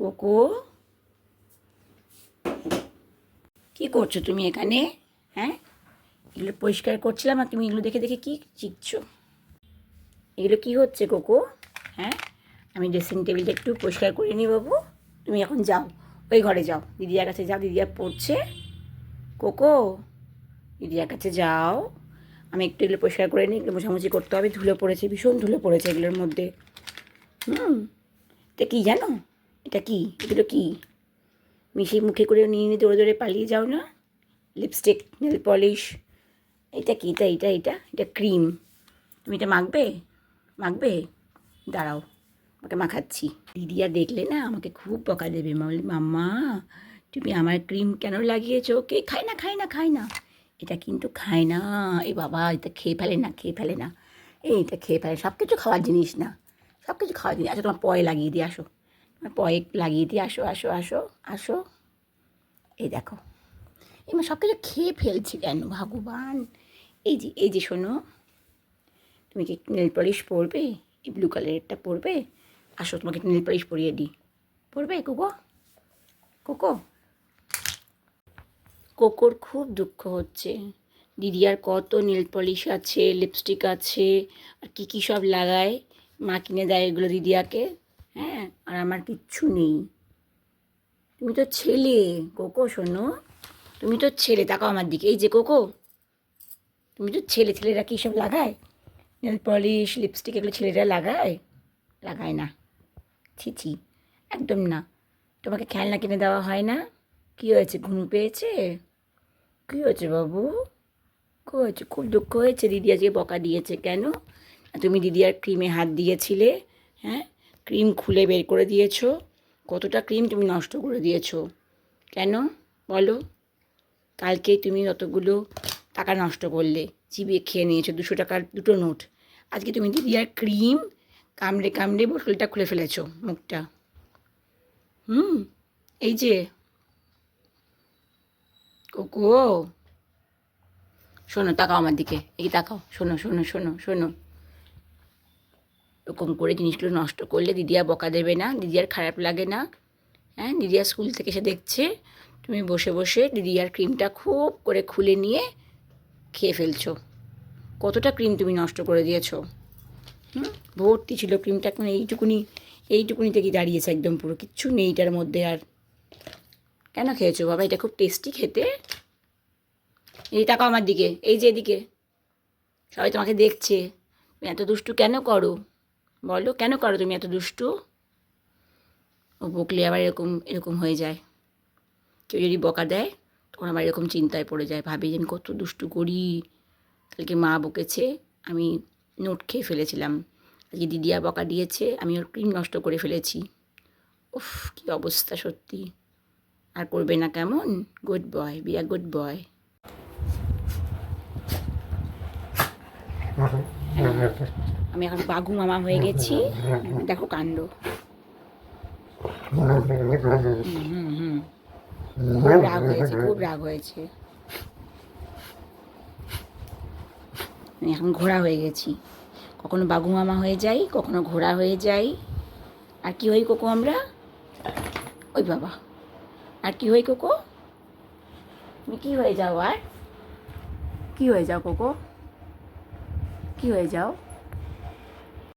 Cocoa. কি করছ তুমি এখানে? হ্যাঁ? এগুলো পরিষ্কার করছিলাম আর তুমি এগুলো দেখে দেখে কি শিখছো? এগুলো কি হচ্ছে কোকো? হ্যাঁ? আমি ড্রেসিং টেবিলটা একটু পরিষ্কার করে নিই বাবু। তুমি এখন যাও। ওই ঘরে যাও। দিদিয়ার কাছে যাও। দিদিয়া পড়ছে। কোকো, দিদিয়ার কাছে যাও। আমি একটু এগুলো পরিষ্কার করে নিই। এগুলো মোছামুছি করতে হবে। ধুলো পড়েছে, ভীষণ ধুলো পড়েছে এগুলোর মধ্যে। হুম? এটা কী জানো? এটা কি? এগুলো কি? মিশে মুখে করে নিয়ে নিয়ে দৌড়ে দৌড়ে পালিয়ে যাও না? লিপস্টিক নেল পলিশ এটা কি? এটা এটা এটা এটা ক্রিম। তুমি এটা মাখবে? মাখবে? দাঁড়াও আমাকে মাখাচ্ছি। দিদিয়া দেখলে না আমাকে খুব বকা দেবে। বলি, মাম্মা তুমি আমার ক্রিম কেন লাগিয়েছো? কে? খায় না খায় না খায় না। এটা কিন্তু খায় না। এ বাবা এটা খেয়ে ফেলে না খেয়ে ফেলে না। এই এটা খেয়ে ফেলে সব কিছু খাওয়ার জিনিস না। সব কিছু খাওয়ার জিনিস। আচ্ছা তোমার পয়ে লাগিয়ে দিয়ে আসো। তোমার পয়ে লাগিয়ে দিয়ে আসো আসো আসো আসো। এই দেখো। এবার সব কিছু খেয়ে ফেলছি কেন? ভগবান। এই যে এই যে শোনো। তুমি কি নেল পলিশ পরবে? এই ব্লু কালারেরটা পরবে? আসো, তোমাকে নেল পলিশ পরিয়ে দিই। পরবে কোকো? কোকো? কোকোর খুব দুঃখ হচ্ছে। দিদিয়ার কত নেল পলিশ আছে লিপস্টিক আছে, আর কী কী সব লাগায়। মা কিনে দেয় এগুলো দিদিয়াকে। হ্যাঁ আর আমার কিচ্ছু নেই। তুমি তো ছেলে, কোকো শোনো। তুমি তো ছেলে, তাকাও আমার দিকে। এই যে কোকো, তুমি তো ছেলে, ছেলেরা কী সব লাগায়? নেল পলিশ, লিপস্টিক, এগুলো ছেলেরা লাগায়? লাগায় না। ছি ছি, একদম না। তোমাকে খেলনা কিনে দেওয়া হয় না? কী হয়েছে, ঘুম পেয়েছে? কী হয়েছে বাবু? কী হয়েছে? খুব দুঃখ হয়েছে। দিদি আজকে বকা দিয়েছে কেন? তুমি দিদি আর ক্রিমে হাত দিয়েছিলে হ্যাঁ? ক্রিম খুলে বের করে দিয়েছ? কতটা ক্রিম তুমি নষ্ট করে দিয়েছ? কেন? বলো। কালকে তুমি যতগুলো টাকা নষ্ট করলে চিবিয়ে খেয়ে নিয়েছো, দুশো টাকার দুটো নোট। আজকে তুমি দিদি আর ক্রিম কামড়ে কামড়ে বোতলটা খুলে ফেলেছো, মুখটা। হুম, এই যে। কোকো। শোনো, তাকাও আমার দিকে। এই তাকাও। শোনো শোনো শোনো শোনো। এরকম করে জিনিসগুলো নষ্ট করলে দিদিয়া বকা দেবে না দিদিয়ার খারাপ লাগে না। হ্যাঁ দিদিয়া স্কুল থেকে এসে দেখছে, তুমি বসে বসে দিদিয়ার ক্রিমটা খুব করে খুলে নিয়ে খেয়ে ফেলছো। কতটা ক্রিম তুমি নষ্ট করে দিয়েছ? হুম? ভর্তি ছিল ক্রিমটা এখন এইটুকুনি, এইটুকুনিতে কি দাঁড়িয়েছে একদম পুরো? কিচ্ছু নেই এটার মধ্যে আর। কেন খেয়েছো বাবা? এটা খুব টেস্টি খেতে। এই টাকা আমার দিকে, এই যে এদিকে। সবাই তোমাকে দেখছে। তুমি এত দুষ্টু কেন করো? বলো, কেন করো তুমি এত দুষ্টু? ও বকলে আবার এরকম এরকম হয়ে যায়। কেউ যদি বকা দেয়, তখন আবার এরকম চিন্তায় পড়ে যায়, ভাবি যে আমি কত দুষ্টু করি। কালকে মা বকেছে, আমি নোট খেয়ে ফেলেছিলাম। আজকে দিদিয়া বকা দিয়েছে, আমি ওর ক্রিম নষ্ট করে ফেলেছি। উফ, কী অবস্থা সত্যি। আর করবে না কেমন? Good boy be a good boy আমি এখন বাঘু মামা হয়ে গেছি। দেখো কাণ্ড। খুব রাগ হয়েছে, খুব রাগ হয়েছে। আমি এখন ঘোড়া হয়ে গেছি। কখনো বাঘু মামা হয়ে যাই, কখনো ঘোড়া হয়ে যাই। আর কি হই কোকো আমরা? ওই বাবা। আর কি হই কোকো? তুমি কি হয়ে যাও আর? কি হয়ে যাও কোকো? কি হয়ে যাও?